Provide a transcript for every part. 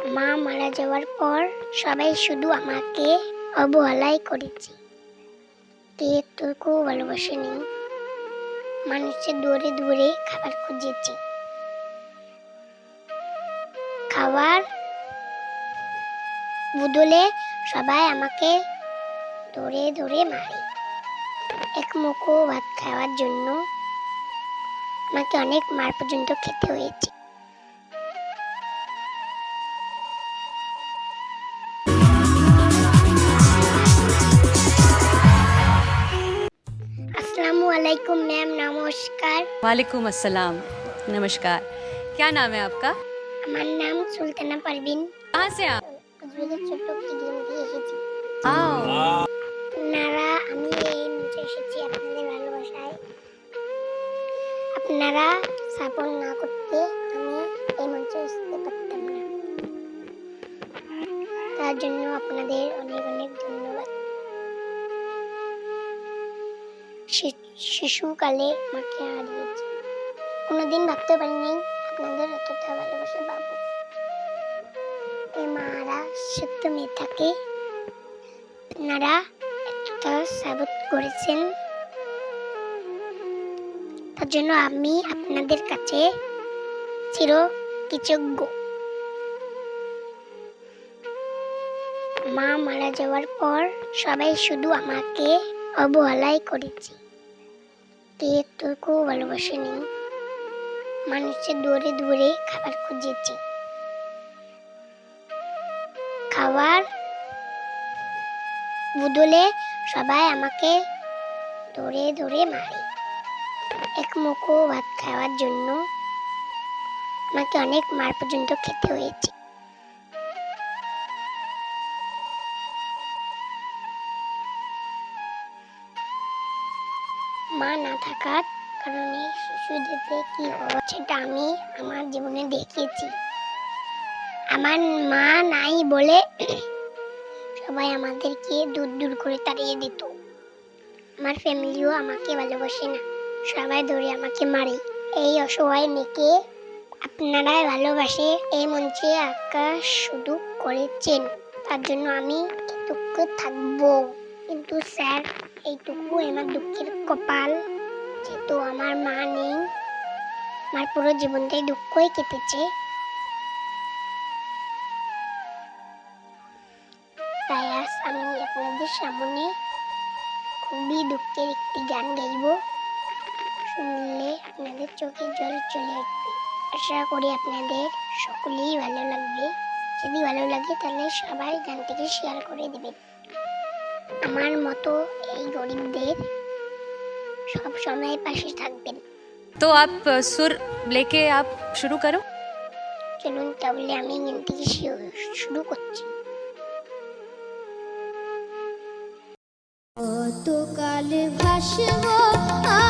মা মারা যাওয়ার পর সবাই শুধু আমাকে অবহেলাই করেছে। এতটুকু ভালোবাসেনি মানুষের দূরে দূরে খাবার খুঁজেছি। খাবার বদলে সবাই আমাকে ধরে ধরে মারে। এক মুখো ভাত খাওয়ার জন্য আমাকে অনেক মার পর্যন্ত খেতে হয়েছে। আসসালামু আলাইকুম ম্যাম নমস্কার वालेकुम अस्सलाम नमस्कार क्या नाम है आपका আমার নাম সুলতানা পারভিন कहाँ से आप কুচবিহারের ছোট্ট একটি গ্রাম থেকে এসেছি आओ আপনারা আমি এই মঞ্চে এসেছি আপনাদের ভালোবাসায় আপনারা সাপোর্ট না করতে আমি এই মঞ্চে আসতে পারতাম না তার জন্য আপনাদের অনেক অনেক ধন্যবাদ শি- শিশুকালে মাকে হারিয়েছি কোনোদিন ভাবতে পারিনি আপনাদের এতটা ভালোবাসা পাবো। এই মারা সত্য মেয়ে থাকে আপনারা এতটা সাপোর্ট করেছেন। তার জন্য আমি আপনাদের কাছে চির কৃতজ্ঞ মা মারা যাওয়ার পর সবাই শুধু আমাকে অবহেলাই করেছে। এতটুকু ভালোবাসেনি মানুষের দূরে দূরে খাবার খুঁজেছি। খাবার বদলে সবাই আমাকে ধরে ধরে মারে। এক মুখো ভাত খাওয়ার জন্য আমাকে অনেক মার পর্যন্ত খেতে হয়েছে। মা না থাকার কারণে শিশুদের কি হয় সেটা আমি আমার জীবনে দেখেছি। আমার মা নাই বলে সবাই আমাদেরকে দূর দূর করে তাড়িয়ে দিত। আমার ফ্যামিলিও আমাকে ভালোবাসে না। সবাই ধরে আমাকে মারে। এই অসহায় মেয়েকে আপনারাই ভালোবাসে। এই মঞ্চে আকাশ শুধু করেছেন। তার জন্য আমি কৃতজ্ঞ থাকব। কিন্তু স্যার, এইটুকু আমার দুঃখের কপাল, যেহেতু আমার মা নেই, আমার পুরো জীবনটাই দুঃখই কেটেছে। তাই আজ আমি আপনাদের সামনে খুবই দুঃখের একটি গান গাইব। শুনলে আপনাদের চোখে জল চলে আসবে। আশা করি আপনাদের সকলেই ভালো লাগবে। যদি ভালো লাগে তাহলে সবাই গানটিকে শেয়ার করে দেবেন। আমার মতো এই গরিবদের সব সময় পাশে থাকবেন। তো আপ সুর লেকে আপ শুরু করো। চলুন তাহলে আমি এখান থেকে শুরু করছি। কত কতকাল ভাসব আ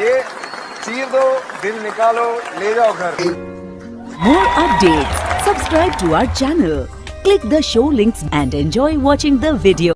ये चीर दो दिल निकालो ले जाओ घर More updates. Subscribe to our channel. Click the show links and enjoy watching the video.